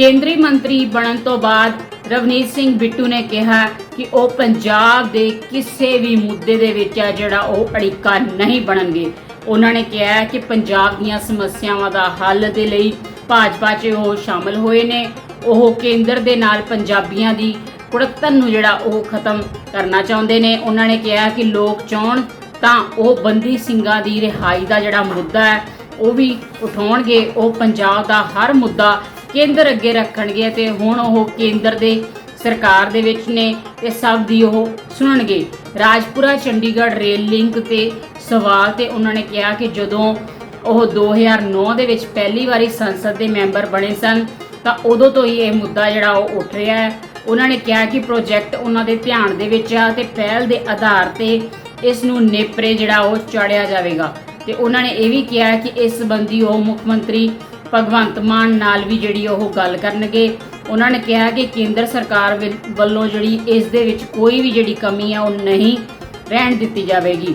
ਕੇਂਦਰੀ ਮੰਤਰੀ ਬਣਨ ਤੋਂ ਬਾਅਦ ਰਵਨੀਤ ਸਿੰਘ ਬਿੱਟੂ ਨੇ ਕਿਹਾ ਕਿ ਉਹ ਪੰਜਾਬ ਦੇ ਕਿਸੇ ਵੀ ਮੁੱਦੇ ਦੇ ਵਿੱਚ ਆ ਜਿਹੜਾ ਉਹ ਅੜਿੱਕਾ ਨਹੀਂ ਬਣਨਗੇ। ਉਹਨਾਂ ਨੇ ਕਿਹਾ ਕਿ ਪੰਜਾਬ ਦੀਆਂ ਸਮੱਸਿਆਵਾਂ ਦਾ ਹੱਲ ਦੇ ਲਈ ਭਾਜਪਾ 'ਚ ਉਹ ਸ਼ਾਮਲ ਹੋਏ ਨੇ। ਉਹ ਕੇਂਦਰ ਦੇ ਨਾਲ ਪੰਜਾਬੀਆਂ ਦੀ ਕੁੜੱਤਨ ਨੂੰ ਜਿਹੜਾ ਉਹ ਖਤਮ ਕਰਨਾ ਚਾਹੁੰਦੇ ਨੇ। ਉਹਨਾਂ ਨੇ ਕਿਹਾ ਕਿ ਲੋਕ ਚਾਹਣ ਤਾਂ ਉਹ ਬੰਦੀ ਸਿੰਘਾਂ ਦੀ ਰਿਹਾਈ ਦਾ ਜਿਹੜਾ ਮੁੱਦਾ ਹੈ, ਉਹ ਵੀ ਉਠਾਉਣਗੇ। ਉਹ ਪੰਜਾਬ ਦਾ ਹਰ ਮੁੱਦਾ ਕੇਂਦਰ ਅੱਗੇ ਰੱਖਣਗੇ ਤੇ ਹੁਣ ਉਹ ਕੇਂਦਰ ਦੇ ਸਰਕਾਰ ਦੇ ਵਿੱਚ ਨੇ ਤੇ ਸਭ ਦੀ ਉਹ ਸੁਣਨਗੇ। ਰਾਜਪੁਰਾ, ਚੰਡੀਗੜ੍ਹ ਰੇਲ ਲਿੰਕ ਤੇ ਸਵਾਲ ਤੇ ਉਹਨਾਂ ਨੇ ਕਿਹਾ ਕਿ ਜਦੋਂ ਉਹ 2009 ਦੇ ਵਿੱਚ ਪਹਿਲੀ ਵਾਰੀ ਸੰਸਦ ਦੇ ਮੈਂਬਰ ਬਣੇ ਸਨ, ਤਾਂ ਉਦੋਂ ਤੋਂ ਹੀ ਇਹ ਮੁੱਦਾ ਜਿਹੜਾ ਉਹ ਉੱਠ ਰਿਹਾ ਹੈ। ਉਹਨਾਂ ਨੇ ਕਿਹਾ ਕਿ ਪ੍ਰੋਜੈਕਟ ਉਹਨਾਂ ਦੇ ਧਿਆਨ ਦੇ ਵਿੱਚ ਆ ਤੇ ਪਹਿਲ ਦੇ ਆਧਾਰ ਤੇ ਇਸ ਨੂੰ ਨੇਪਰੇ ਜਿਹੜਾ ਉਹ ਚਾੜਿਆ ਜਾਵੇਗਾ। ਤੇ ਉਹਨਾਂ ਨੇ ਇਹ ਵੀ ਕਿਹਾ ਕਿ ਇਸ ਸੰਬੰਧੀ ਉਹ ਮੁੱਖ ਮੰਤਰੀ ਭਗਵੰਤ ਮਾਨ ਨਾਲ ਵੀ ਜਿਹੜੀ ਉਹ ਗੱਲ ਕਰਨਗੇ। ਉਹਨਾਂ ਨੇ ਕਿਹਾ ਕਿ ਕੇਂਦਰ ਸਰਕਾਰ ਵੱਲ- ਵੱਲੋਂ ਜਿਹੜੀ ਇਸ ਦੇ ਵਿੱਚ ਕੋਈ ਵੀ ਜਿਹੜੀ ਕਮੀ ਹੈ ਉਹ ਨਹੀਂ ਰਹਿਣ ਦਿੱਤੀ ਜਾਵੇਗੀ।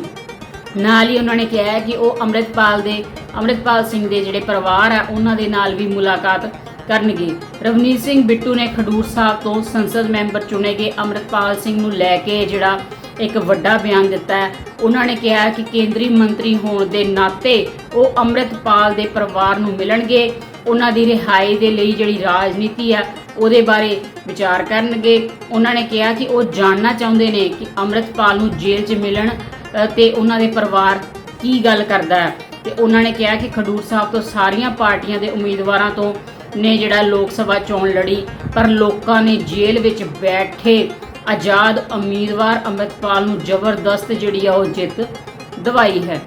ਨਾਲ ਹੀ ਉਹਨਾਂ ਨੇ ਕਿਹਾ ਕਿ ਉਹ ਅੰਮ੍ਰਿਤਪਾਲ ਦੇ, ਅੰਮ੍ਰਿਤਪਾਲ ਸਿੰਘ ਦੇ ਜਿਹੜੇ ਪਰਿਵਾਰ ਆ, ਉਹਨਾਂ ਦੇ ਨਾਲ ਵੀ ਮੁਲਾਕਾਤ ਕਰਨਗੇ। ਰਵਨੀਤ ਸਿੰਘ ਬਿੱਟੂ ਨੇ ਖਡੂਰ ਸਾਹਿਬ ਤੋਂ ਸੰਸਦ ਮੈਂਬਰ ਚੁਣੇ ਗਏ ਅੰਮ੍ਰਿਤਪਾਲ ਸਿੰਘ ਨੂੰ ਲੈ ਕੇ ਜਿਹੜਾ ਇੱਕ ਵੱਡਾ ਬਿਆਨ ਦਿੱਤਾ ਹੈ। ਉਹਨਾਂ ਨੇ ਕਿਹਾ ਕਿ ਕੇਂਦਰੀ ਮੰਤਰੀ ਹੋਣ ਦੇ ਨਾਤੇ ਉਹ ਅੰਮ੍ਰਿਤਪਾਲ ਦੇ ਪਰਿਵਾਰ ਨੂੰ ਮਿਲਣਗੇ। ਉਹਨਾਂ ਦੀ ਰਿਹਾਈ ਦੇ ਲਈ ਜਿਹੜੀ ਰਾਜਨੀਤੀ ਆ ਉਹਦੇ ਬਾਰੇ ਵਿਚਾਰ ਕਰਨਗੇ। ਉਹਨਾਂ ਨੇ ਕਿਹਾ ਕਿ ਉਹ ਜਾਣਨਾ ਚਾਹੁੰਦੇ ਨੇ ਕਿ ਅੰਮ੍ਰਿਤਪਾਲ ਨੂੰ ਜੇਲ੍ਹ 'ਚ ਮਿਲਣ ਅ, ਤੇ ਉਹਨਾਂ ਦੇ ਪਰਿਵਾਰ ਕੀ ਗੱਲ ਕਰਦਾ ਹੈ। ਤੇ ਉਹਨਾਂ ਨੇ ਕਿਹਾ ਕਿ ਖਡੂਰ ਸਾਹਿਬ ਤੋਂ ਸਾਰੀਆਂ ਪਾਰਟੀਆਂ ਦੇ ਉਮੀਦਵਾਰਾਂ ਤੋਂ ਨੇ ਜਿਹੜਾ ਲੋਕ ਸਭਾ ਚੋਣ ਲੜੀ ਪਰ ਲੋਕਾਂ ਨੇ ਜੇਲ੍ਹ ਵਿੱਚ ਬੈਠੇ ਆਜ਼ਾਦ ਉਮੀਦਵਾਰ ਅੰਮ੍ਰਿਤਪਾਲ ਨੂੰ ਜ਼ਬਰਦਸਤ ਜਿਹੜੀ ਆ ਉਹ ਜਿੱਤ ਦਵਾਈ ਹੈ।